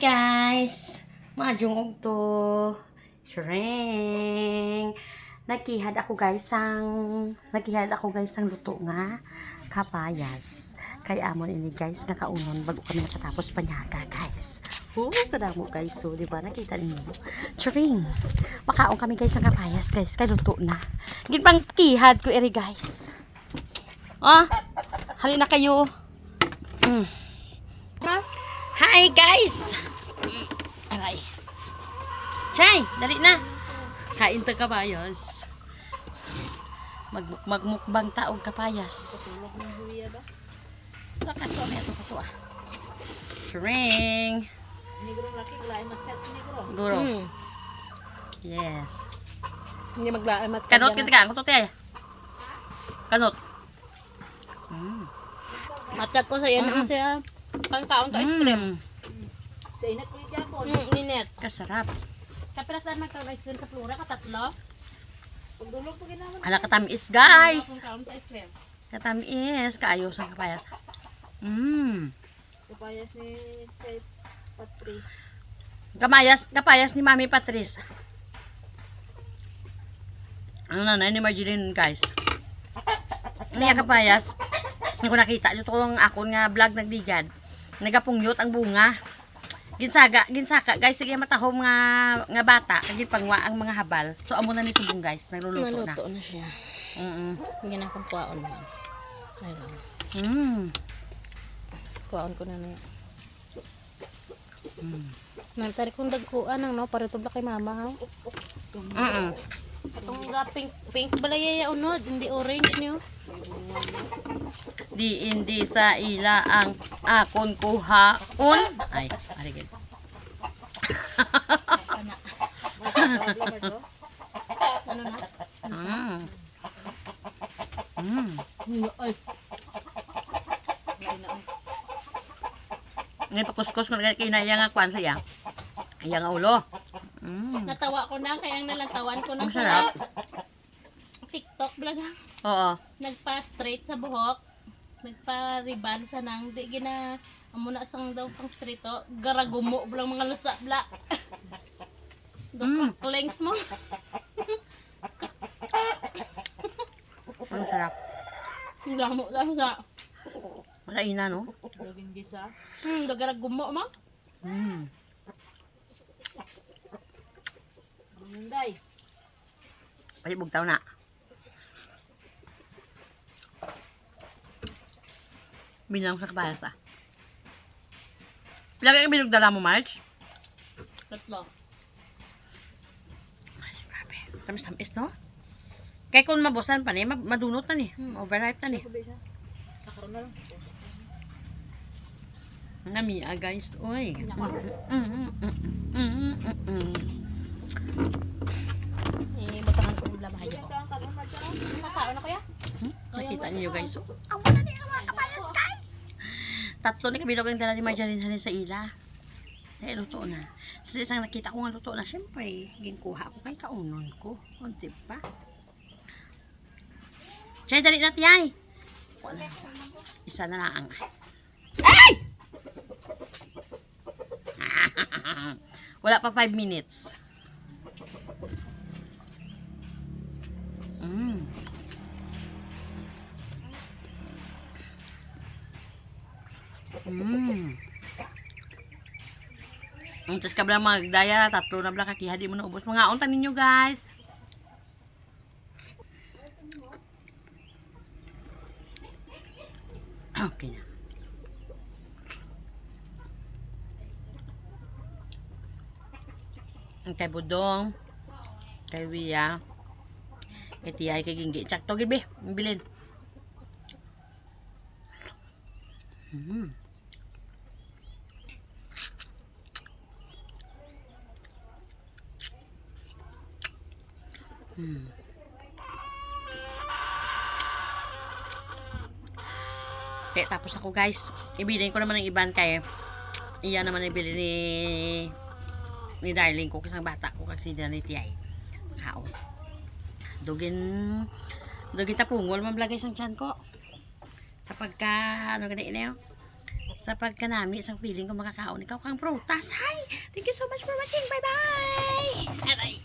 guys! Maadjong og to. Shring! Nagkihad ako guys sang nagkihad ako guys sang luto nga kapayas. Kay amon ini guys nga kaunon bago kami nakatapos panyaga guys. Oo, kadamo guys. So, di ba? Nakita ninyo. Shring! Makaon kami guys ang kapayas guys. Kay luto na. Ginpang kihad ko eri guys. Ah! Halina kayo. Mm. Hi guys! Mm, Aray. Chay, dali na. Kain ta kapayas. Magmuk magmukbang taog kapayas. Lakaso na ito ko ah. Shring. Negro laki, lain macet negro. Guro. Hmm. Yes. Hindi maglamat Kanot kita ka. Kanot tayo. Kanot. Mm. Matag ko sa iyo Mm-mm. na siya. Pangkaon ka ice cream. Mm. Sa inat ko yung Japon. Mm, linet. Kasarap. Kapilas na ice cream sa Flora, katatlo. Pagdulog po ginawa. Hala katamis guys. Katamis. Kaayos ang kapayas. Mmm. Kapayas ni kay Patri. Kamayas, kapayas ni Mami Patrice. Ang nanay ni Marjeline, guys. Ano yung kapayas? Hindi ko nakita. Ito kong akon nga vlog nagligad. Nagapungyot ang bunga. Ginsaga, ginsaka. Guys, sige matahom nga, nga bata. Kagin pangwa ang mga habal. So, amo na ni subong, guys. Nagluluto na. Naluto na siya. Mm Hindi na akong kuwaon na. Ayun. mm Kuwaon ko na na. Mm. Nantari kong dagkuan ang no, para tubla kay mama ha. Mm -mm. Itong ga pink, pink balayaya unod, hindi orange niyo. Di hindi sa ila ang akon kuhaon. Ay, Ano na? Mm. Mm. Ay. Ngayon pakuskus ko na kina iya nga kwan saya. Iya nga ulo. Mm. Natawa ko na, kaya ang nalantawan ko na Ang sarap. TikTok ha. Oo. Nagpa-straight sa buhok. Nagpa-riban sa nang. Di gina, amo na sang daw pang straight o. Garagumo blang mga lusa bla. Mm. Lengths mo. Ang sarap. Ang Gamo lang sa. Wala ina no? Laging gisa. Hmm, garagumo mo. Mm. Munday. Pasibog tao na. Bilang sa kapayas ah. Pila kayo binugdala mo, Marge? Tatlo. Tamis-tamis, no? Kaya kung mabusan pa ni, ma- madunot na ni. Hmm. Overripe na ni. Ako ba isa? Kakaroon na lang. Namia, guys. Uy. Mm, mm, mm. Eh, batahan ko ng labahay Ilan ko. karoon na kuya? Hmm? Nakita niyo guys. Ang wala mga kapayas guys. Tatlo ni kabilog ang dala ni Hanin sa ila. Eh, luto na. Sa isang nakita ko nga luto na, syempre, ginkuha ko kay kaunon ko. O, diba? Chay, dali na tiyay. Wala. Isa na lang. Ay! Wala pa 5 minutes. Mm. Mm. Ang tas ka bala magdaya, tatlo na bala kakiha, di mo na ubos. Mga unta ninyo guys. Okay na. Kay Budong, kay Wia, kay Tiyay, kay Ginggi. Tsak, togid be, ang bilin. Mm. Mm. Kaya tapos ako guys, ibilin ko naman ng iban kay iya naman ibili ni ni darling ko kasang bata ko kasi na ni Tiyay. Kaon. Dugin dugin tapungol man blagay sang tiyan ko. Sa pagka ano gani yun? sa pagkanami isang feeling ko makakaon ikaw kang prutas. Hi! Thank you so much for watching. Bye-bye! Aray!